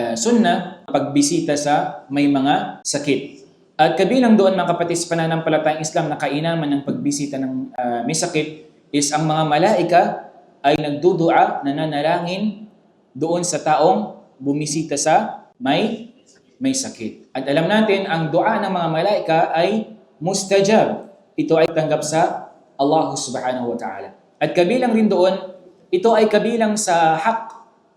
uh, sunnah pagbisita sa may mga sakit. At kabilang doon mga kapatid sa pananampalatayang Islam na kainaman ng pagbisita ng uh, may sakit is ang mga malaika ay nagdudua, nananalangin doon sa taong bumisita sa may may sakit. At alam natin, ang dua ng mga malaika ay mustajab. Ito ay tanggap sa Allah subhanahu wa ta'ala. At kabilang rin doon, ito ay kabilang sa hak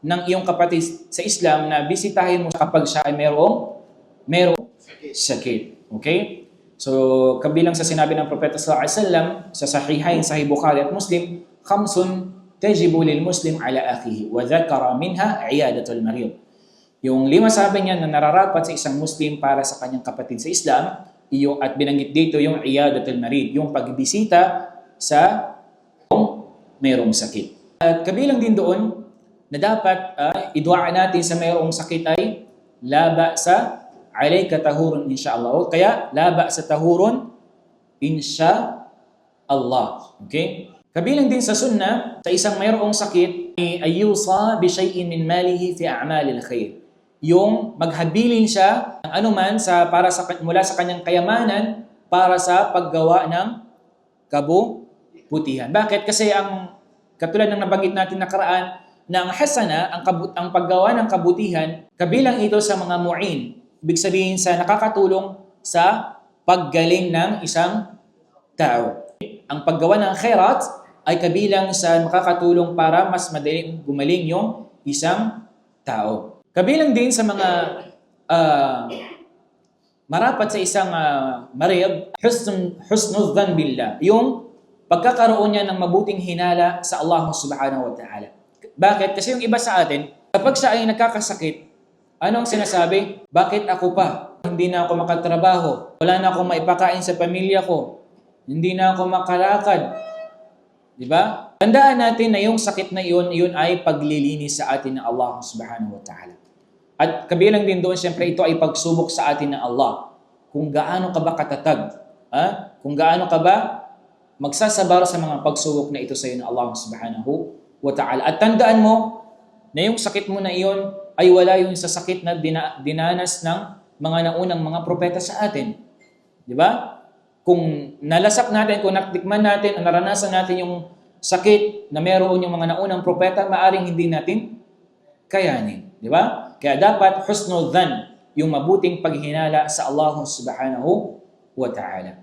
ng iyong kapatid sa Islam na bisitahin mo kapag siya ay merong, merong sakit. Okay? So, kabilang sa sinabi ng Propeta sallallahu alaihi wasallam sa Sahihain, Sahih Bukhari at Muslim, khamsun tajibu lil muslim ala akhihi wa dhakara minha iyadatul marid. Yung lima sabi niya na nararapat sa isang Muslim para sa kanyang kapatid sa Islam, yung, at binanggit dito yung iyadatul marid, yung pagbisita sa kung mayroong sakit. At kabilang din doon na dapat uh, idua natin sa mayroong sakit ay laba sa alayka tahurun insyaallah. O kaya laba sa tahurun insya Allah. Okay? Kabilang din sa sunnah, sa isang mayroong sakit, ay yusa bi shay'in min malihi fi a'malil khair. Yung maghabilin siya ng anuman sa para sa mula sa kanyang kayamanan para sa paggawa ng kabutihan. Bakit? Kasi ang katulad ng nabanggit natin nakaraan na ang hasana, ang, kabut, ang paggawa ng kabutihan, kabilang ito sa mga mu'in. Ibig sabihin sa nakakatulong sa paggaling ng isang tao. Ang paggawa ng khairat ay kabilang sa makakatulong para mas madaling gumaling yung isang tao. Kabilang din sa mga uh, marapat sa isang uh, marid, husn, husnul dhan billah, yung pagkakaroon niya ng mabuting hinala sa Allah subhanahu wa ta'ala. Bakit? Kasi yung iba sa atin, kapag siya ay nagkakasakit, anong sinasabi? Bakit ako pa? Hindi na ako makatrabaho. Wala na akong maipakain sa pamilya ko. Hindi na ako makalakad. Di ba? Tandaan natin na yung sakit na iyon, iyon ay paglilinis sa atin ng Allah subhanahu wa ta'ala. At kabilang din doon, siyempre, ito ay pagsubok sa atin ng Allah. Kung gaano ka ba katatag, ha? kung gaano ka ba magsasabar sa mga pagsubok na ito sa iyo ng Allah subhanahu wa ta'ala. At tandaan mo na yung sakit mo na iyon ay wala yung sa sakit na dina, dinanas ng mga naunang mga propeta sa atin. Di ba? Kung nalasak natin, kung natikman natin, naranasan natin yung sakit na meron yung mga naunang propeta, maaring hindi natin kayanin. Di ba? Kaya dapat husnul dhan, yung mabuting paghinala sa Allah subhanahu wa ta'ala.